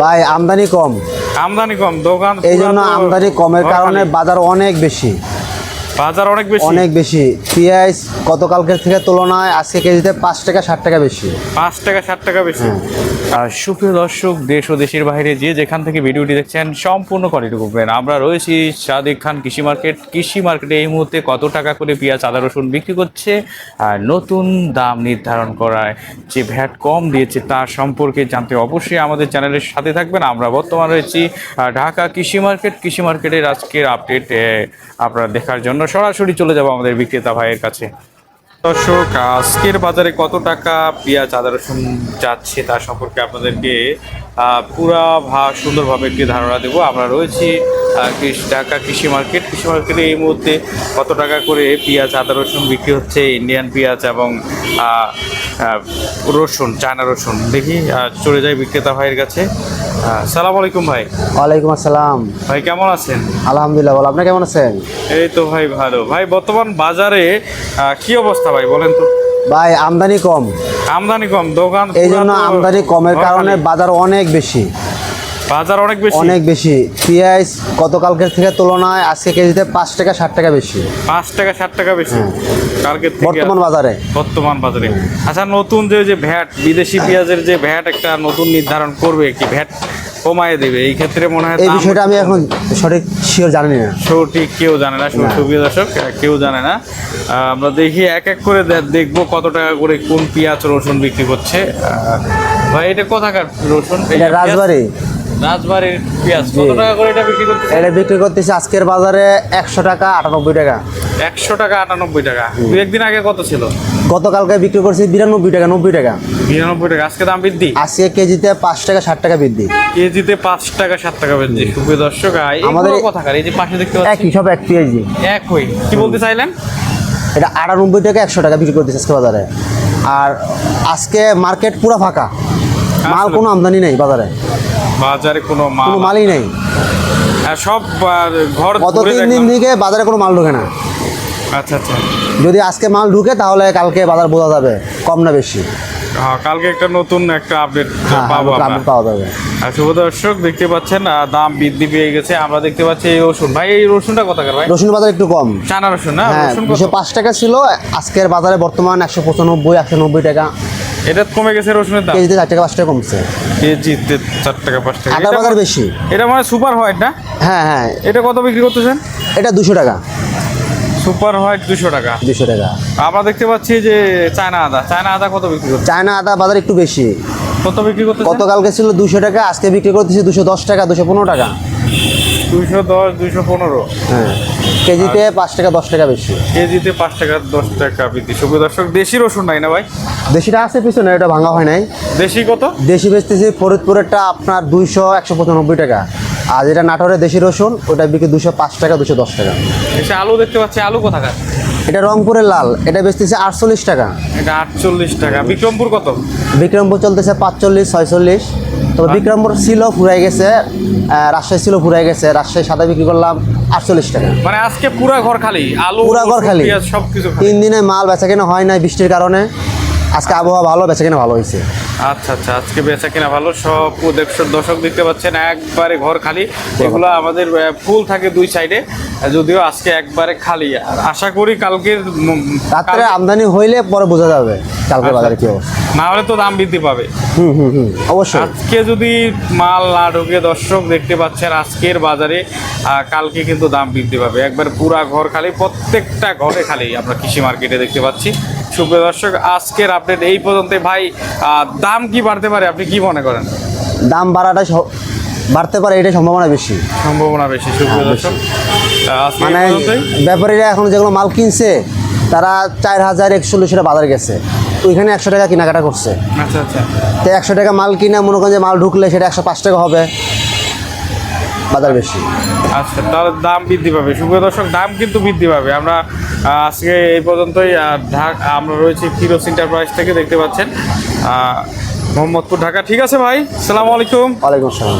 ভাই আমদানি কম। আমদানি কম দোকান এই জন্য আমদানি কমের কারণে বাজার অনেক বেশি। বাজার অনেক বেশি। অনেক বেশি। পেঁয়াজ গতকালকের থেকে তুলনায় আজকে কেজিতে পাঁচ টাকা ষাট টাকা বেশি। পাঁচ টাকা ষাট টাকা বেশি। আর সুপ্রিয় দর্শক দেশ ও দেশের বাইরে যে যেখান থেকে ভিডিওটি দেখছেন সম্পূর্ণ কোয়ালিটি করবেন আমরা রয়েছি সাদিক খান কৃষি মার্কেট। কৃষি মার্কেটে এই মুহূর্তে কত টাকা করে পেঁয়াজ আদা রসুন বিক্রি করছে আর নতুন দাম নির্ধারণ করায় যে ভ্যাট কম দিয়েছে তার সম্পর্কে জানতে অবশ্যই আমাদের চ্যানেলের সাথে থাকবেন। আমরা বর্তমান রয়েছি ঢাকা কৃষি মার্কেট। কৃষি মার্কেটের আজকের আপডেট আপনারা দেখার জন্য সরাসরি চলে যাব আমাদের বিক্রেতা ভাইয়ের কাছে। দর্শক, আজকের বাজারে কত টাকা পেঁয়াজ, আদা, রসুন যাচ্ছে তা সম্পর্কে আপনাদেরকে পুরা ভা, সুন্দরভাবে একটি ধারণা দেবো। আমরা রয়েছি ঢাকা কৃষি মার্কেট। কৃষি মার্কেটে এই মুহূর্তে কত টাকা করে পেঁয়াজ, আদা, রসুন বিক্রি হচ্ছে? ইন্ডিয়ান পেঁয়াজ এবং রসুন, চায়না রসুন। দেখি চলে যাই বিক্রেতা ভাইয়ের কাছে। সালাম আলাইকুম ভাই। ওয়ালাইকুম আসসালাম। ভাই কেমন আছেন? আলহামদুলিল্লাহ ভালো। আপনি কেমন আছেন? এই তো ভাই ভালো। ভাই বর্তমান বাজারে কি অবস্থা ভাই বলেন তো? ভাই আমদানি কম। আমদানি কম দোকান এই জন্য আমদানি কমের কারণে বাজার অনেক বেশি। বাজার অনেক বেশি। অনেক বেশি। পেঁয়াজ গতকালকের থেকে তুলনায় আজকে কেজিতে পাঁচ টাকা ষাট টাকা বেশি। পাঁচ টাকা ষাট টাকা বেশি। কালকে থেকে বর্তমান বাজারে। বর্তমান বাজারে। আচ্ছা নতুন যে যে ভ্যাট বিদেশি পেঁয়াজের যে ভ্যাট একটা নতুন নির্ধারণ করবে কি ভ্যাট কমায় দেবে? এই ক্ষেত্রে মনে হয় এই বিষয়টা আমি এখন সঠিক শিওর জানি না সঠিক কেউ জানে না। সুপ্রিয় দর্শক কেউ জানে না। আমরা দেখি এক এক করে দেখব কত টাকা করে কোন পেঁয়াজ রসুন বিক্রি করছে। ভাই এটা কোথাকার রসুন? এটা? রাজবাড়ি। রাজবাড়ির পেঁয়াজ কত টাকা করে এটা বিক্রি করছে এটা বিক্রি করতেছে আজকের বাজারে একশো টাকা আটানব্বই টাকা। একশো টাকা আটানব্বই টাকা। দু একদিন আগে কত ছিল? গতকালকে বিক্রি করছি বিরানব্বই টাকা নব্বই টাকা। বিরানব্বই টাকা। আজকে দাম বৃদ্ধি? আজকে কেজিতে পাঁচ টাকা ষাট টাকা বৃদ্ধি। কেজিতে পাঁচ টাকা সাত টাকা বৃদ্ধি। সুপ্রিয় দর্শক আমাদের কথাকার এই যে পাশে দেখতে পাচ্ছি। একই সব এক পেঁয়াজি একই। কি বলতে চাইলেন? এটা আটানব্বই টাকা একশো টাকা বিক্রি করতেছে আজকে বাজারে। আর আজকে মার্কেট পুরো ফাঁকা। মাল কোনো আমদানি নেই বাজারে। বাজারে কোনো মাল মালই নেই। আর সব ঘর গত ঘুরে তিন দিন থেকে বাজারে কোনো মাল ঢোকে না। আচ্ছা আচ্ছা। যদি আজকে মাল ঢুকে তাহলে কালকে বাজার বোঝা যাবে কম না বেশি। হ্যাঁ কালকে একটা নতুন একটা আপডেট হ্যাঁ পাবো হ্যাঁ, পাওয়া যাবে। শুভ দর্শক দেখতে পাচ্ছেন দাম বৃদ্ধি পেয়ে গেছে। আমরা দেখতে পাচ্ছি এই রসুন। ভাই এই রসুনটা কোথাকার ভাই? রসুন বাজার একটু কম। চানা রসুন না? হ্যাঁ রসুন কত? পাঁচ টাকা ছিল। আজকের বাজারে বর্তমান একশো পঁচানব্বই একশো নব্বই টাকা। এটা কমে গেছে রসুনের দাম? কেজিতে চার টাকা পাঁচ টাকা কমছে। কেজিতে চার টাকা পাঁচ টাকা। এটা বাজার বেশি। এটা মানে সুপার হোয়াইট না? হ্যাঁ হ্যাঁ। এটা কত বিক্রি করতেছেন? এটা দুশো টাকা। সুপার হোয়াইট দুশো টাকা। দুশো টাকা। আমরা দেখতে পাচ্ছি যে চায়না আদা। চায়না আদা কত বিক্রি করছে চায়না আদা বাজার একটু বেশি। কত বিক্রি করতে গতকালকে ছিল দুশো টাকা আজকে বিক্রি করতেছি দুশো দশ টাকা দুশো পনেরো টাকা। দুইশো দশ দুইশো পনেরো। হ্যাঁ। কেজিতে পাঁচ টাকা দশ টাকা বেশি। কেজিতে পাঁচ টাকা দশ টাকা বৃদ্ধি শুভ দর্শক দেশি রসুন নাই না ভাই? দেশিটা আছে পিছনে এটা ভাঙা হয় নাই। দেশি কত? দেশি বেচতেছি ফরিদপুরেরটা আপনার দুইশো একশো পঁচানব্বই টাকা। আর যেটা নাটোরের দেশি রসুন ওটা বিক্রি দুশো পাঁচ টাকা দুশো দশ টাকা। এসে আলু দেখতে পাচ্ছি আলু কোথাকার? এটা রংপুরের লাল এটা বেচতেছে আটচল্লিশ টাকা। এটা আটচল্লিশ টাকা। বিক্রমপুর কত? বিক্রমপুর চলতেছে পাঁচচল্লিশ ছয়চল্লিশ। তবে বিক্রমপুর ছিল ফুরাই গেছে রাজশাহী ছিল ফুরাই গেছে রাজশাহী সাদা বিক্রি করলাম আটচল্লিশ টাকা। মানে আজকে পুরা ঘর খালি আলু পুরা ঘর খালি। সব কিছু তিন দিনে মাল বেচা কেনা হয় নাই বৃষ্টির কারণে। আজকে আবহাওয়া ভালো বেচা কেনা ভালো হয়েছে। আচ্ছা আচ্ছা আজকে বেচা কিনা ভালো। সব দর্শক দর্শক দেখতে পাচ্ছেন একবারে ঘর খালি। এগুলো আমাদের ফুল থাকে দুই সাইডে যদিও আজকে একবারে খালি। আর আশা করি কালকের রাত্রে আমদানি হইলে পরে বোঝা যাবে কালকে বাজারে কি না হলে তো দাম বৃদ্ধি পাবে। হুম হুম হুম অবশ্যই। আজকে যদি মাল না ঢুকে দর্শক দেখতে পাচ্ছেন আজকের বাজারে কালকে কিন্তু দাম বৃদ্ধি পাবে। একবার পুরা ঘর খালি প্রত্যেকটা ঘরে খালি আমরা কৃষি মার্কেটে দেখতে পাচ্ছি। সুপ্রিয় দর্শক আজকের আপডেট এই পর্যন্ত ভাই দাম কি বাড়তে পারে? আপনি কি মনে করেন? দাম বাড়াটা বাড়তে পারে এটাই সম্ভাবনা বেশি। সম্ভাবনা বেশি সুপ্রিয় দর্শক। আজকে এই মানে ব্যাপারীরা এখন যেগুলো মাল কিনছে তারা চার হাজার একচল্লিশ টাকা বাজার গেছে। ওইখানে একশো টাকা কেনাকাটা করছে। আচ্ছা আচ্ছা। তো একশো টাকা মাল কিনে মনে করেন যে মাল ঢুকলে সেটা একশো পাঁচ টাকা হবে। বাজার বেশি। আচ্ছা তাহলে দাম বৃদ্ধি পাবে। সুপ্রিয় দর্শক দাম কিন্তু বৃদ্ধি পাবে। আমরা আজকে এই পর্যন্তই ঢাকা আমরা রয়েছি কিরোস এন্টারপ্রাইজ থেকে দেখতে পাচ্ছেন। মোহাম্মদপুর ঢাকা। ঠিক আছে ভাই? সালাম আলাইকুম। ওয়ালাইকুম আসসালাম।